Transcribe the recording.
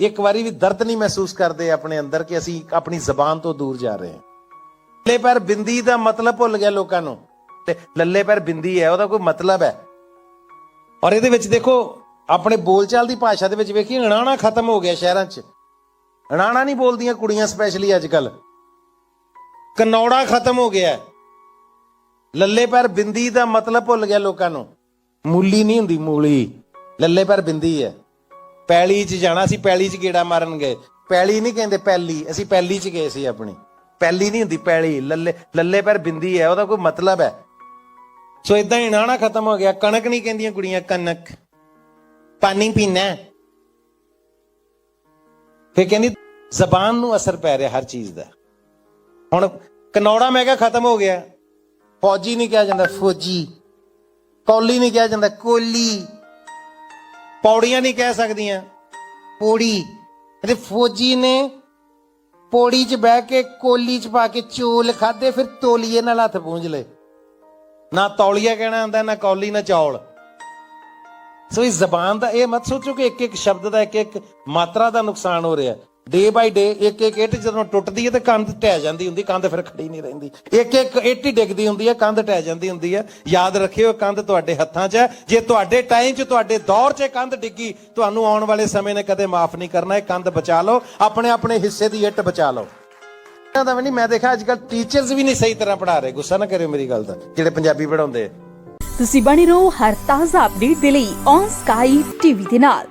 ਇੱਕ ਵਾਰੀ ਵੀ ਦਰਦ ਨਹੀਂ ਮਹਿਸੂਸ ਕਰਦੇ ਆਪਣੇ ਅੰਦਰ ਕਿ ਅਸੀਂ ਆਪਣੀ ਜ਼ਬਾਨ ਤੋਂ ਦੂਰ ਜਾ ਰਹੇ ਹਾਂ। ਲੱਲੇ ਪੈਰ ਬਿੰਦੀ ਦਾ ਮਤਲਬ ਭੁੱਲ ਗਿਆ ਲੋਕਾਂ ਨੂੰ। ਤੇ ਲੱਲੇ ਪੈਰ ਬਿੰਦੀ ਹੈ, ਉਹਦਾ ਕੋਈ ਮਤਲਬ ਹੈ। ਔਰ ਇਹਦੇ ਵਿੱਚ ਦੇਖੋ, ਆਪਣੇ ਬੋਲਚਾਲ ਦੀ ਭਾਸ਼ਾ ਦੇ ਵਿੱਚ ਵੇਖੀ ਅਣਾਣਾ ਖਤਮ ਹੋ ਗਿਆ ਸ਼ਹਿਰਾਂ 'ਚ। ਅਣਾਣਾ ਨਹੀਂ ਬੋਲਦੀਆਂ ਕੁੜੀਆਂ ਸਪੈਸ਼ਲੀ ਅੱਜ ਕੱਲ ਕਨੌੜਾ ਖਤਮ ਹੋ ਗਿਆ। ਲੱਲੇ ਪੈਰ ਬਿੰਦੀ ਦਾ ਮਤਲਬ ਭੁੱਲ ਗਿਆ ਲੋਕਾਂ ਨੂੰ। ਮੂਲੀ ਨਹੀਂ ਹੁੰਦੀ ਮੂਲੀ। ਲੱਲੇ ਪੈਰ ਬਿੰਦੀ ਹੈ। ਪੈਲੀ 'ਚ ਜਾਣਾ ਸੀ, ਪੈਲੀ 'ਚ ਗੇੜਾ ਮਾਰਨ ਗਏ। ਪੈਲੀ ਨਹੀਂ ਕਹਿੰਦੇ ਪੈਲੀ, ਅਸੀਂ ਪੈਲੀ 'ਚ ਗਏ ਸੀ ਆਪਣੀ। ਪੈਲੀ ਨਹੀਂ ਹੁੰਦੀ, ਪੈਲੀ। ਲੱਲੇ ਲੱਲੇ ਪੈਰ ਬਿੰਦੀ ਹੈ, ਉਹਦਾ ਕੋਈ ਮਤਲਬ ਹੈ। ਸੋ ਇਦਾਂ ਹੀ ਨਾਣਾ ਖਤਮ ਹੋ ਗਿਆ। ਕਣਕ ਨਹੀਂ ਕਹਿੰਦੀਆਂ ਕੁੜੀਆਂ, ਕਣਕ। ਪਾਣੀ ਪੀਣਾ ਹੈ। ਫਿਰ ਕਹਿੰਦੀ, ਜ਼ਬਾਨ ਨੂੰ ਅਸਰ ਪੈ ਰਿਹਾ ਹਰ ਚੀਜ਼ ਦਾ। ਹੁਣ ਕਨੌੜਾ ਮੈਂ ਕਿਹਾ ਖਤਮ ਹੋ ਗਿਆ। ਫੌਜੀ ਨਹੀਂ ਕਿਹਾ ਜਾਂਦਾ, ਫੌਜੀ। ਕੌਲੀ ਨਹੀਂ ਕਿਹਾ ਜਾਂਦਾ, ਕੋਲੀ। ਪੌੜੀਆਂ ਨਹੀਂ ਕਹਿ ਸਕਦੀਆਂ। ਪੌੜੀ। ਤੇ ਫੌਜੀ ਨੇ ਪੌੜੀ 'ਚ ਬਹਿ ਕੇ ਕੋਲੀ 'ਚ ਪਾ ਕੇ ਚੋਲ ਖਾਦੇ ਫਿਰ ਤੋਲੀਏ ਨਾਲ ਹੱਥ ਪੂੰਝ ਲਏ। ਨਾ ਤੌਲੀਆ ਕਹਿਣਾ ਆਂਦਾ ਨਾ ਕੌਲੀ ਨਾ ਚੌਲ। ਸੋ ਇਸ ਜ਼ਬਾਨ ਦਾ ਇਹ ਮਤ ਸੋਚੋ ਕਿ ਇੱਕ ਇੱਕ ਸ਼ਬਦ ਦਾ ਇੱਕ ਇੱਕ ਮਾਤਰਾ ਦਾ ਨੁਕਸਾਨ ਹੋ ਰਿਹਾ। ਡੇ ਬਾਈ ਡੇ ਇੱਕ ਇੱਕ ਇੱਟ ਜਦੋਂ ਟੁੱਟਦੀ ਹੈ ਤੇ ਕੰਧ ਢਹਿ ਜਾਂਦੀ ਹੁੰਦੀ, ਕੰਧ ਫਿਰ ਖੜੀ ਨਹੀਂ ਰਹਿੰਦੀ। ਇੱਕ ਇੱਕ ਇੱਟ ਹੀ ਡਿੱਗਦੀ ਹੁੰਦੀ ਹੈ, ਕੰਧ ਢਹਿ ਜਾਂਦੀ ਹੁੰਦੀ ਹੈ। ਯਾਦ ਰੱਖਿਓ ਕੰਧ ਤੁਹਾਡੇ ਹੱਥਾਂ 'ਚ ਹੈ। ਜੇ ਤੁਹਾਡੇ ਟਾਈਮ 'ਚ, ਤੁਹਾਡੇ ਦੌਰ 'ਚ ਕੰਧ ਡਿੱਗੀ, ਤੁਹਾਨੂੰ ਆਉਣ ਵਾਲੇ ਸਮੇਂ ਨੇ ਕਦੇ ਮਾਫ ਨਹੀਂ ਕਰਨਾ। ਇਹ ਕੰਧ ਬਚਾ ਲਓ, ਆਪਣੇ ਆਪਣੇ ਹਿੱਸੇ ਦੀ ਇੱਟ ਬਚਾ ਲਓ। ਇਹਨਾਂ ਦਾ ਨਹੀਂ, ਮੈਂ ਦੇਖਿਆ ਅੱਜ ਕੱਲ ਟੀਚਰਸ ਵੀ ਨਹੀਂ ਸਹੀ ਤਰ੍ਹਾਂ ਪੜ੍ਹਾ ਰਹੇ। ਗੁੱਸਾ ਨਾ ਕਰਿਓ ਮੇਰੀ ਗੱਲ ਦਾ, ਜਿਹੜੇ ਪੰਜਾਬੀ ਪੜਾਉਂਦੇ ਤੁਸੀਂ ਬਣੇ ਰਹੋ ਹਰ ਤਾਜ਼ਾ ਅਪਡੇਟ ਦੇ ਲਈ ਔਨ ਸਕਾਈ ਟੀਵੀ ਦੇ ਨਾਲ।